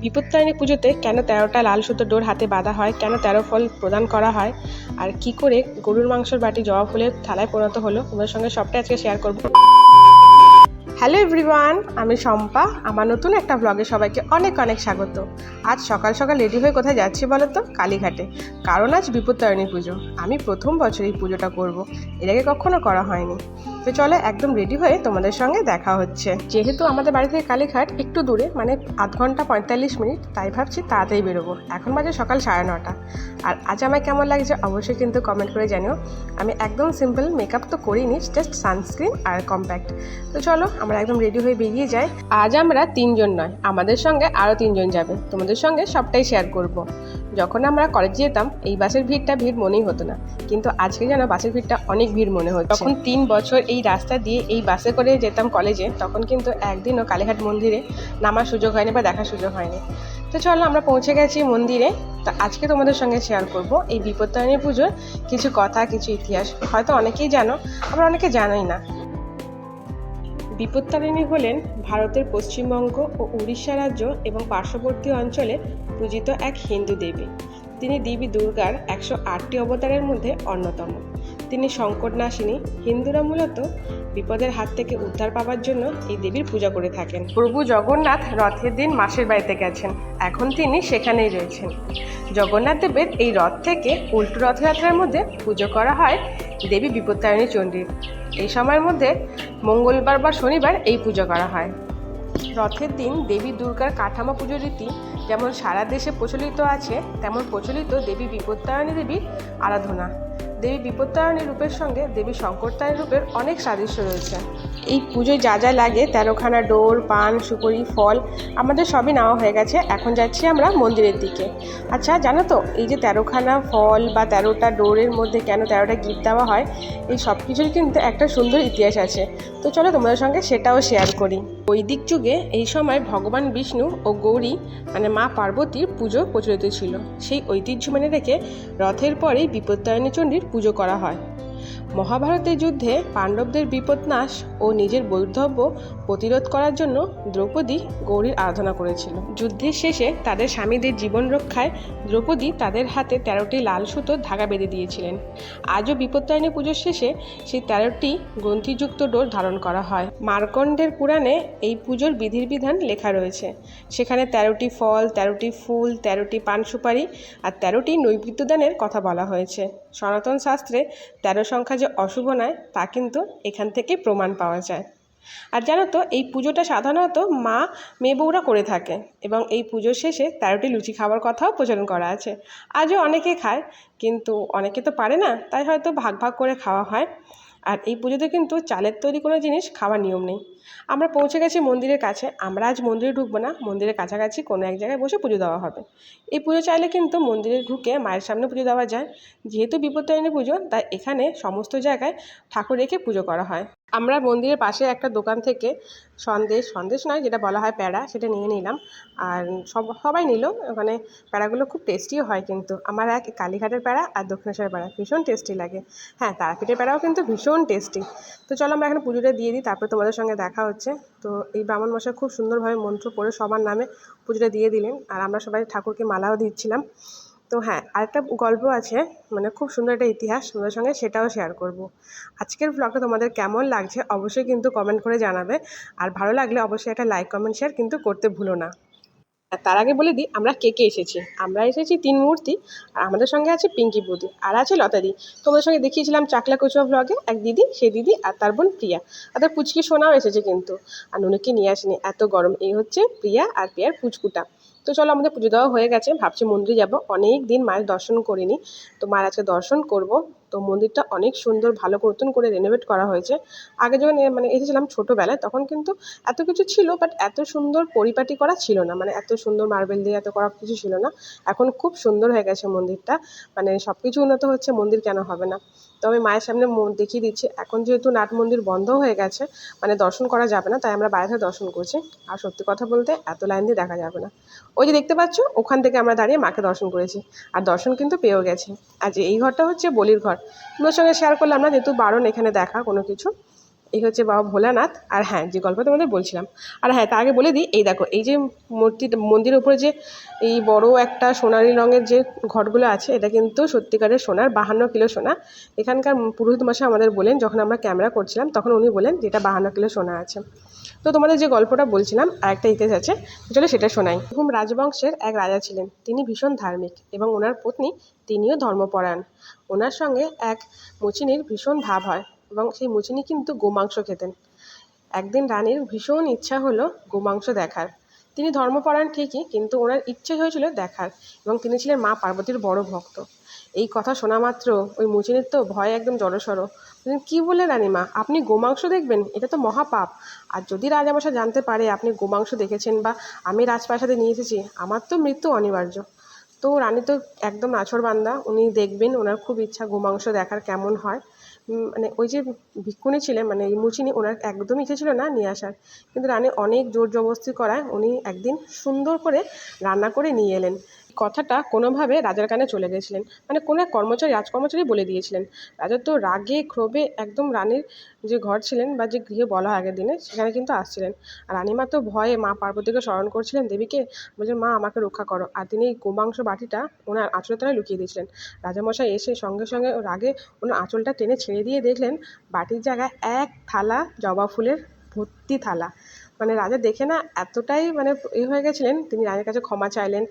বিপত্তারিণী পুজোতে কেন তেরোটা লাল সুতো ডোর হাতে বাঁধা হয়? কেন তেরো ফল প্রদান করা হয়? আর কি করে গরুর মাংসর বাটি জবা ফুলের থালায় পরিণত হলো? তোমাদের সঙ্গে সবটা আজকে শেয়ার করব। হ্যালো এভরিওয়ান আমি শম্পা। আমার নতুন একটা ব্লগে সবাইকে অনেক অনেক স্বাগত। আজ সকাল সকাল রেডি হয়ে কোথায় যাচ্ছি বলো তো কালীঘাটে। কারণ আজ বিপত্তারিণী পুজো। আমি প্রথম বছর এই পুজোটা করব। এর আগে কখনো করা হয়নি। তো চলো একদম রেডি হয়ে তোমাদের সঙ্গে দেখা হচ্ছে। যেহেতু আমাদের বাড়ি থেকে কালীঘাট একটু দূরে মানে আধ ঘণ্টা পঁয়তাল্লিশ মিনিট, তাই ভাবছি তাড়াতাড়ি বেরোবো। এখন বাজে সকাল সাড়ে নটা। আর আজ আমায় কেমন লাগছে অবশ্যই কিন্তু কমেন্ট করে জানিও। আমি একদম সিম্পল মেকআপ তো করিনি জাস্ট সানস্ক্রিন আর কম্প্যাক্ট তো চলো আমরা একদম রেডি হয়ে বেরিয়ে যাই। আজ আমরা তিনজন নয়, আমাদের সঙ্গে আরও তিনজন যাবে। তোমাদের সঙ্গে সবটাই শেয়ার করব। যখন আমরা কলেজে যেতাম, এই বাসের ভিড়টা ভিড় মনেই হতো না। কিন্তু আজকে যেন বাসের ভিড়টা অনেক ভিড় মনে হচ্ছে। তখন তিন বছর এই রাস্তা দিয়ে এই বাসে করে যেতাম কলেজে তখন কিন্তু একদিনও কালীঘাট মন্দিরে নামার সুযোগ হয়নি বা দেখার সুযোগ হয়নি। তো চলো আমরা পৌঁছে গেছি মন্দিরে। তো আজকে তোমাদের সঙ্গে শেয়ার করব। এই বিপত্তারিণী পুজোর কিছু কথা, কিছু ইতিহাস। হয়তো অনেকেই জানো আবার অনেকে জানোই না। বিপত্তারিণী হলেন ভারতের পশ্চিমবঙ্গ ও উড়িষ্যা রাজ্য এবং পার্শ্ববর্তী অঞ্চলে পূজিত এক হিন্দু দেবী। তিনি দেবী দুর্গার একশো আটটি অবতারের মধ্যে অন্যতম। তিনি সংকটনাশিনী। হিন্দুরা মূলত বিপদের হাত থেকে উদ্ধার পাওয়ার জন্য এই দেবীর পূজা করে থাকেন। প্রভু জগন্নাথ রথের দিন মাসির বাড়িতে গেছেন। এখন তিনি সেখানেই রয়েছেন। জগন্নাথ দেবের এই রথ থেকে উল্টো রথযাত্রার মধ্যে পুজো করা হয় দেবী বিপত্তারিণী চণ্ডীর। এই সময়ের মধ্যে মঙ্গলবার বা শনিবার এই পুজো করা হয়। রথের দিন দেবী দুর্গার কাঠামো পুজো রীতি যেমন সারা দেশে প্রচলিত আছে, তেমন প্রচলিত দেবী বিপত্তায়নী দেবীর আরাধনা। দেবী বিপত্তারিণী রূপের সঙ্গে দেবী শঙ্করতারিণী রূপের অনেক সাদৃশ্য রয়েছে। এই পুজোয় যা যা লাগে, তেরোখানা ডোর পান, সুপুরি, ফল, আমাদের সবই নেওয়া হয়ে গেছে। এখন যাচ্ছি আমরা মন্দিরের দিকে। আচ্ছা জানো তো, এই যে তেরোখানা ফল বা তেরোটা ডোরের মধ্যে কেন তেরোটা গিফট দেওয়া হয়, এই সব কিছুর কিন্তু একটা সুন্দর ইতিহাস আছে। তো চলো তোমাদের সঙ্গে সেটাও শেয়ার করি। বৈদিক যুগে এই সময় ভগবান বিষ্ণু ও গৌরী মানে মা পার্বতীর পুজো প্রচলিত ছিল। সেই ঐতিহ্য মেনে রেখে রথের পরেই বিপত্তারিণী চণ্ডীর পুজো করা হয়। মহাভারতের যুদ্ধে পাণ্ডবদের বিপদনাশ ও নিজের বৈধব্য প্রতিরোধ করার জন্য দ্রৌপদী গৌরীর আরাধনা করেছিল। যুদ্ধের শেষে তাদের স্বামীদের জীবন রক্ষায় দ্রৌপদী তাদের হাতে তেরোটি লাল সুতো ধাগা বেঁধে দিয়েছিলেন। আজও বিপত্তায়নী পুজোর শেষে সেই তেরোটি গ্রন্থিযুক্ত ডোর ধারণ করা হয়। মার্কণ্ডের পুরাণে এই পুজোর বিধির বিধান লেখা রয়েছে। সেখানে তেরোটি ফল, তেরোটি ফুল, তেরোটি পান সুপারি আর তেরোটি নৈবেদ্যদানের কথা বলা হয়েছে। সনাতন শাস্ত্রে তেরো সংখ্যা যে অশুভ নয়, তা কিন্তু এখান থেকে প্রমাণ পাওয়া যায়। আর জানো তো, এই পুজোটা সাধারণত মা, মেয়ে বউরা করে থাকে এবং এই পুজোর শেষে তেরোটি লুচি খাওয়ার কথাও প্রচলন করা আছে। আজও অনেকে খায়, কিন্তু অনেকে তো পারে না, তাই হয়তো ভাগ ভাগ করে খাওয়া হয়। আর এই পুজোতে কিন্তু চালের তৈরি কোনো জিনিস খাওয়ার নিয়ম নেই। আমরা পৌঁছে গেছি মন্দিরের কাছে, আমরা আজ মন্দিরে ঢুকবো না, মন্দিরের কাছাকাছি কোনো এক জায়গায় বসে পুজো দেওয়া হবে। এই পুজো চাইলে কিন্তু মন্দিরে ঢুকে মায়ের সামনে পুজো দেওয়া যায়। যেহেতু বিপত্তারিণী পুজো, তাই এখানে সমস্ত জায়গায় ঠাকুর রেখে পুজো করা হয়। আমরা মন্দিরের পাশে একটা দোকান থেকে সন্দেশ সন্দেশ নয়, যেটা বলা হয় প্যাড়া, সেটা নিয়ে নিলাম। আর সব, সবাই নিল, ওখানে প্যাড়াগুলো খুব টেস্টিও হয় কিন্তু। আমার এক কালীঘাটের প্যাড়া আর দক্ষিণেশ্বরের প্যাড়া, ভীষণ টেস্টি লাগে। হ্যাঁ তারাপীঠের প্যাড়াও কিন্তু ভীষণ টেস্টি তো চলো আমরা এখন পুজোটা দিয়ে দিই, তারপর তোমাদের সঙ্গে দেখা হচ্ছে। তো এই ব্রাহ্মণ মশাই খুব সুন্দরভাবে মন্ত্র পড়ে সবার নামে পুজোটা দিয়ে দিলেন। আর আমরা সবাই ঠাকুরকে মালাও দিচ্ছিলাম। তো হ্যাঁ আরেকটা গল্প আছে মানে খুব সুন্দর একটা ইতিহাস, তোমাদের সঙ্গে সেটাও শেয়ার করব। আজকের ব্লগটা তোমাদের কেমন লাগছে অবশ্যই কিন্তু কমেন্ট করে জানাবে, আর ভালো লাগলে অবশ্যই একটা লাইক কমেন্ট শেয়ার কিন্তু করতে ভুলো না। আর তার আগে বলে দিই, আমরা কে কে এসেছি? আমরা এসেছি তিন মূর্তি, আর আমাদের সঙ্গে আছে পিঙ্কি বৌদি, আর আছে লতাদি তোমাদের সঙ্গে দেখিয়েছিলাম চাকলা কুচুয়া ব্লগে এক দিদি, সেই দিদি, আর তার বোন প্রিয়া। আর তার পুচকি সোনাও এসেছে কিন্তু, আর নুনুকে নিয়ে আসেনি, এত গরম। এই হচ্ছে প্রিয়া আর প্রিয়ার পুচকুটা। তো চলো আমাদের পুজো দেওয়া হয়ে গেছে। ভাবছি মন্দিরে যাব। অনেক দিন মায়ের দর্শন করিনি। তো মায়ের আজকে দর্শন করব। তো মন্দিরটা অনেক সুন্দর, ভালো নতুন করে রেনোভেট করা হয়েছে। আগে যখন মানে এসেছিলাম ছোটোবেলায়, তখন কিন্তু এত কিছু ছিল বাট এত সুন্দর পরিপাটি করা ছিল না। মানে এত সুন্দর মার্বেল দিয়ে এত করা কিছু ছিল না। এখন খুব সুন্দর হয়ে গেছে মন্দিরটা। মানে সব কিছু উন্নত হচ্ছে, মন্দির কেন হবে না? তো আমি মায়ের সামনে মন দেখিয়ে দিচ্ছি। এখন যেহেতু নাট মন্দির বন্ধ হয়ে গেছে মানে দর্শন করা যাবে না, তাই আমরা বাইরে থেকে দর্শন করছি। আর সত্যি কথা বলতে এত লাইন দিয়ে দেখা যাবে না। ওই যে দেখতে পাচ্ছ, ওখান থেকে আমরা দাঁড়িয়ে মাকে দর্শন করেছি। আর দর্শন কিন্তু পেয়েও গেছে। আর যে এই ঘরটা হচ্ছে বলির ঘর। তোমার সঙ্গে শেয়ার করলাম না, যেহেতু বারণ এখানে দেখা কোনো কিছু। এই হচ্ছে বাবা ভোলানাথ। আর হ্যাঁ যে গল্প তোমাদের বলছিলাম। আর হ্যাঁ তার আগে বলে দিই, এই দেখো, এই যে মূর্তিটা, মন্দিরের উপরে যে এই বড় একটা সোনালি রঙের যে ঘটগুলো আছে, এটা কিন্তু সত্যিকারের সোনার, বাহান্ন কিলো সোনা। এখানকার পুরোহিত মশাই আমাদের বলেন, যখন আমরা ক্যামেরা করছিলাম, তখন উনি বলেন যে এটা বাহান্ন কিলো সোনা আছে। তো তোমাদের যে গল্পটা বলছিলাম, আর একটা ইতিহাস আছে, চলো সেটা শোনাই। হুম রাজবংশের এক রাজা ছিলেন। তিনি ভীষণ ধার্মিক এবং ওনার পত্নী, তিনিও ধর্মপরায়ণ। ওনার সঙ্গে এক মুচিনির ভীষণ ভাব হয়। এবং সেই মুচিনি কিন্তু গোমাংস খেতেন। একদিন রানীর ভীষণ ইচ্ছা হলো গোমাংস দেখার। তিনি ধর্মপরায়ণ ঠিকই, কিন্তু ওনার ইচ্ছে হয়েছিল দেখার এবং তিনি ছিলেন মা পার্বতীর বড় ভক্ত। এই কথা শোনা মাত্র ওই মুচিনির তো ভয় একদম জড়সড়। কী বলে রানীমা? আপনি গোমাংস দেখবেন? এটা তো মহাপাপ। আর যদি রাজামশাই জানতে পারে আপনি গোমাংস দেখেছেন বা আমি রাজপ্রাসাদে নিয়ে এসেছি, আমার তো মৃত্যু অনিবার্য। তো রানী তো একদম নাছোড়বান্দা উনি দেখবেন ওনার খুব ইচ্ছা গোমাংস দেখার কেমন হয়। মানে ওই যে ভিক্ষুণী ছিলেন মানে মুচিনি ওনার একদমই ইচ্ছে ছিল না নিয়ে আসার। কিন্তু রানী অনেক জোর জবরদস্তি করায় উনি একদিন সুন্দর করে রান্না করে নিয়ে এলেন। কথাটা কোনোভাবে রাজার কানে চলে গেছিলেন। মানে কোনো এক কর্মচারী, রাজকর্মচারী বলে দিয়েছিলেন, রাজা তো রাগে, ক্ষোভে একদম রানীর যে ঘর ছিলেন বা যে গৃহে বলা আগের দিনে, সেখানে কিন্তু আসছিলেন। আর রানীমা তো ভয়ে মা পার্বতীকে স্মরণ করছিলেন, দেবীকে বলছেন মা, আমাকে রক্ষা করো। আর তিনি এই গোমাংস বাটিটা ওনার আঁচলের তলায় লুকিয়ে দিয়েছিলেন। রাজামশাই এসে সঙ্গে সঙ্গে রাগে ওনার আঁচলটা টেনে ছেড়ে দিয়ে দেখলেন, বাটির জায়গায় এক থালা জবা ফুলের ভর্তি থালা। মানে রাজা দেখে না এতটাই মানে এ হয়ে গেছিলেন, তিনি রানীর কাছে ক্ষমা চাইলেন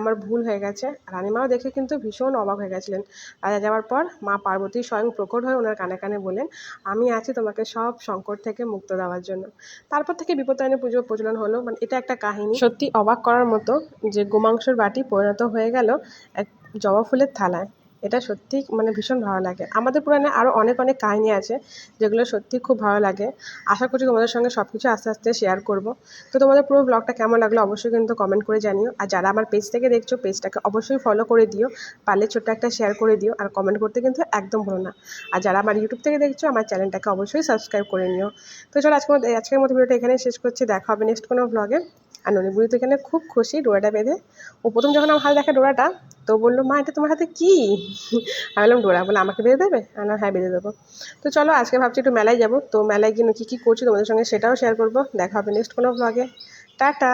আমার ভুল হয়ে গেছে। রানীমাও দেখে কিন্তু ভীষণ অবাক হয়ে গেছিলেন। রাজা যাওয়ার পর মা পার্বতী স্বয়ং প্রকট হয়ে ওনার কানে কানে বললেন, আমি আছি তোমাকে সব সংকট থেকে মুক্ত দেওয়ার জন্য। তারপর থেকে বিপত্তারিণী পুজো প্রচলন হলো মানে এটা একটা কাহিনী। সত্যি অবাক করার মতো যে গোমাংসর বাটি পরিণত হয়ে গেল এক জবা ফুলের থালায়। এটা সত্যিই মানে ভীষণ ভালো লাগে। আমাদের পুরাণে আরও অনেক অনেক কাহিনী আছে যেগুলো সত্যিই খুব ভালো লাগে। আশা করছি তোমাদের সঙ্গে সব কিছু আস্তে আস্তে শেয়ার করব। তো তোমাদের পুরো ব্লগটা কেমন লাগল অবশ্যই কিন্তু কমেন্ট করে জানিও। আর যারা আমার পেজ থেকে দেখছ পেজটাকে অবশ্যই ফলো করে দিও। পারলে ছোট্ট একটা শেয়ার করে দিও। আর কমেন্ট করতে কিন্তু একদম ভুলো না। আর যারা আমার ইউটিউব থেকে দেখছ, আমার চ্যানেলটাকে অবশ্যই সাবস্ক্রাইব করে নিও। তো চলো আজকের মতো আজকের মতো ভিডিওটা এখানে শেষ করছি। দেখা হবে নেক্সট কোনো ব্লগে আর ননিবুড়ি তো এখানে খুব খুশি, ডোরাটা বেঁধে। ও প্রথম যখন আমার হাল দেখে ডোরাটা তো বলল মা এটা তোমার হাতে কী? আমি বললাম ডোরা। বলে আমাকে বেঁধে দেবে? বললাম, হ্যাঁ বেঁধে দেবো। তো চলো আজকে ভাবছি একটু মেলায় যাব। তো মেলায় গিয়ে কী কী করছি তোমাদের সঙ্গে সেটাও শেয়ার করব। দেখা হবে নেক্সট কোনো ব্লগে টাটা!